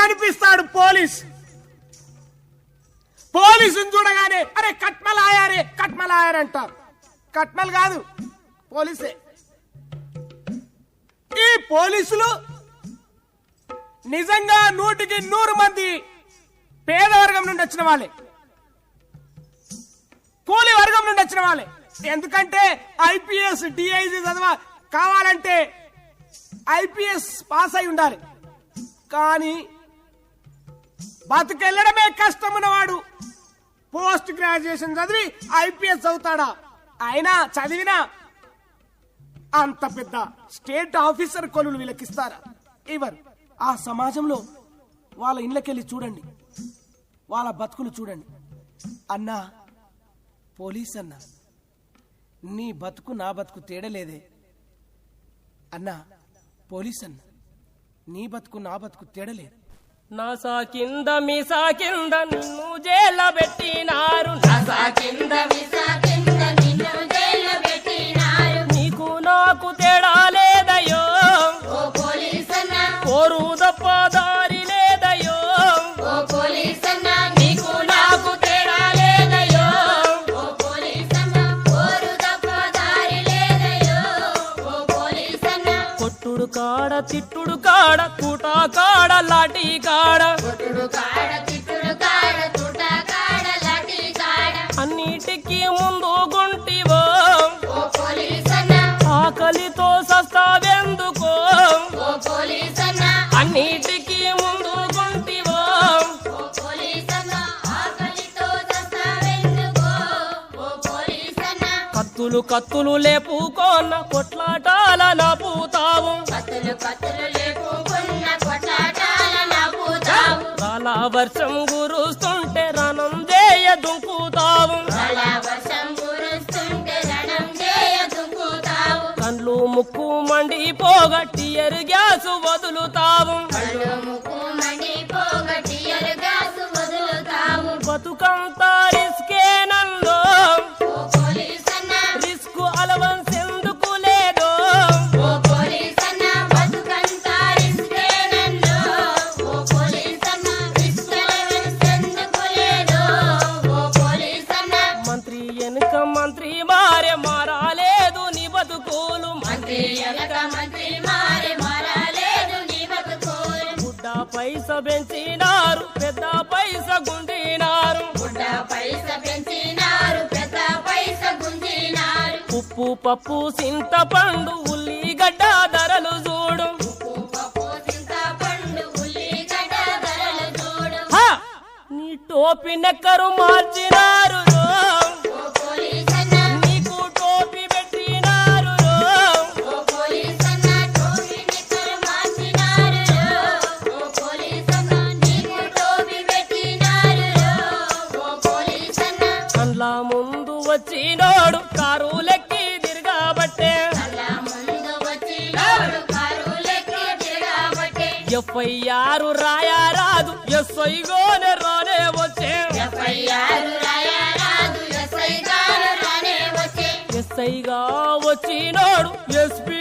కనిపిస్తాడు పోలీస్. పోలీసుని చూడగానే అరే కట్మల్ ఆయారే కట్మల్ ఆయారంటారు కట్మల్ కాదు పోలీసే. ఈ పోలీసులు నిజంగా నూటికి నూరు మంది పేద వర్గం నుండి వచ్చిన వాళ్ళే. కూలి వర్గం నుండి వచ్చిన వాళ్ళే. ఎందుకంటే ఐపీఎస్ డిఐజీ చదవ కావాలంటే ఐపీఎస్ పాస్ అయి ఉండాలి. కానీ బతుకెళ్ళడమే కష్టమున్నవాడు. పోస్ట్ గ్రాడ్యుయేషన్ చదివి ఐపీఎస్ చదువుతాడా? అయినా చదివినా అంత పెద్ద స్టేట్ ఆఫీసర్ కొలులు వీళ్ళకిస్తారా? ఇవర్. ఆ సమాజంలో వాళ్ళ ఇళ్ళకెళ్ళి చూడండి. వాళ్ళ బతుకులు చూడండి. అన్నా పోలీస్ అన్నా నీ బతుకు నా బతుకు తేడలేదే. అన్నా పోలీస్ అన్నా నీ బతుకు నా బతుకు తేడలేదు. నా సాకింద మీ సాకింద నిన్ను జైల పెట్టినారు. నా సాకింద నీకు నాకు తేడా కాడ తిట్టుడు కాడ కూట కాడ లాటి కాడ. అన్నిటికీ కత్తులు కత్తులు లేపుకోన్న కొట్లాటాల నాపుతావు రాలా వర్షం గురుస్తుంటే రణం చేయ దుంకుతావు. కండ్లు ముక్కు మండిపోగ టియర్ గ్యాస్ వదులుతావు గుడ్డ పైస పెంచినారు పెద్ద పైస గుండినారు ఉప్పు పప్పు చింతపండు ఉల్లిగడ్డ ధరలు చూడు! నీ టోపీ నెక్కరు మార్చినారు. ఎఫ్ఐఆర్ రాయరాదు ఎస్ఐ గోనే రానే వచ్చే. ఎఫ్ఐఆర్ రాయరాదు ఎస్ఐ గారు రానే వచ్చే. ఎస్ఐగా వచ్చినోడు ఎస్పీ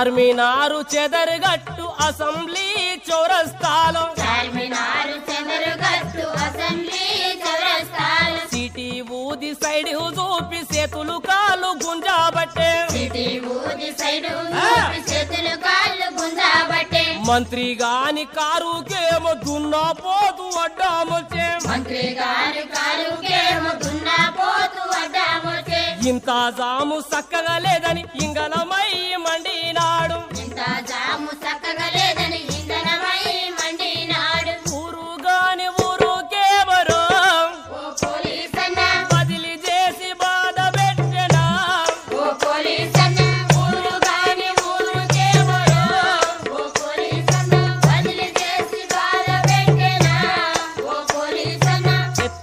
చార్మినారు చెదరుగట్టు అసెంబ్లీ చౌరస్తాలో. చార్మినారు చెదరుగట్టు అసెంబ్లీ చౌరస్తాలు. సిటీ ఊది సైడ్ చూపి చేతులు కాలు గుంజాబట్టే సిటీ ఊది సైడు ఊపి చేతులు కాళ్ళు గుంజాబట్టే మంత్రి గాని కారుకేమో దున్నా పోతు అడ్డామొచ్చే. మంత్రి గారు కారుకేమో దున్నా పోతూ అడ్డామొచ్చే. ఇంత జాము సక్కగా లేదని ఇంగలమై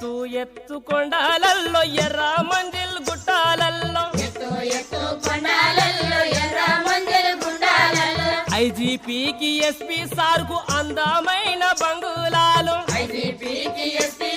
ఎత్తు ఎత్తు కొండాలల్లో ఎర్ర మంజిల్ గుట్టాలల్లో. ఐజీపీకి ఎస్పీ సార్కు అందమైన బంగులాలు. ఐజీపీకి ఎస్పీ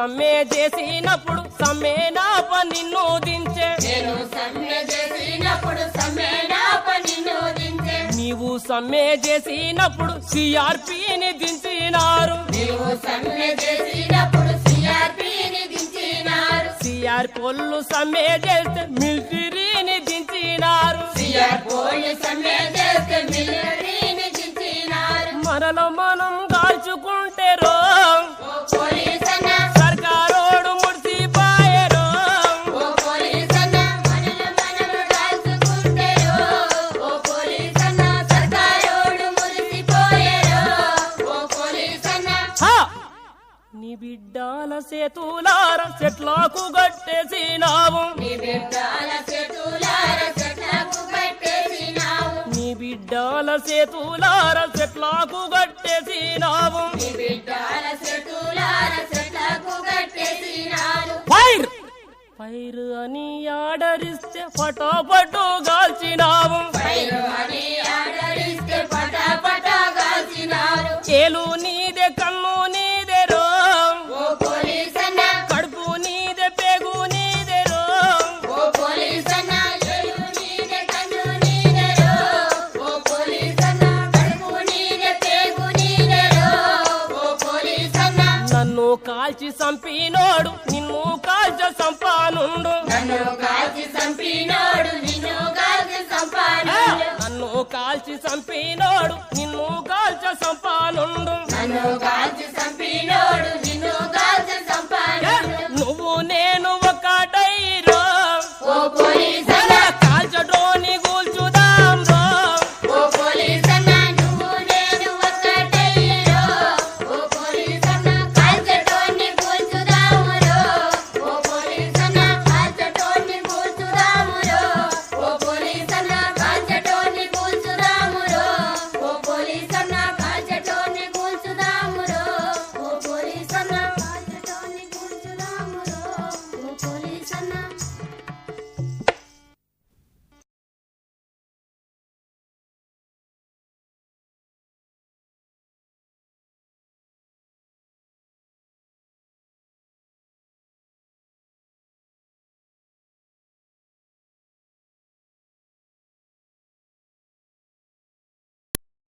సమ్మె చేసినప్పుడు సమ్మె నాప నిన్ను దించే నేను సమ్మె చేసినప్పుడు సమ్మె నా పని దించే నీవు సమ్మె చేసినప్పుడు సిఆర్పిని దించినారు. నీవు సమ్మె చేసినప్పుడు సిఆర్పిని దించినారు. సిఆర్ పొల్లు సమ్మె చేస్తే మిలిటరీని దించినారు. సిఆర్ పోయి సమ్మె చేస్తే మిలిటరీని దించినారు. మనలో మనం చెట్లకు గట్టేసినావు నీ బిడ్డల చేతులార చెట్లకు కట్టేసినావు. నీ బిడ్డాల సేతులార చెట్లకు కట్టేసినారు. ఫైర్! అని పైరు అని ఆడరిస్తే పటాపటా కాల్చినారు ఏలు నీదే చంపినోడు నిన్ను కాల్చ సంపానుండు. నన్ను కాల్చి చంపినోడు నిన్ను కాల్చి సంపానుడు. నన్ను కాల్చి చంపినోడు నిన్ను కాల్చ సంపానుండు. నన్ను కాల్చి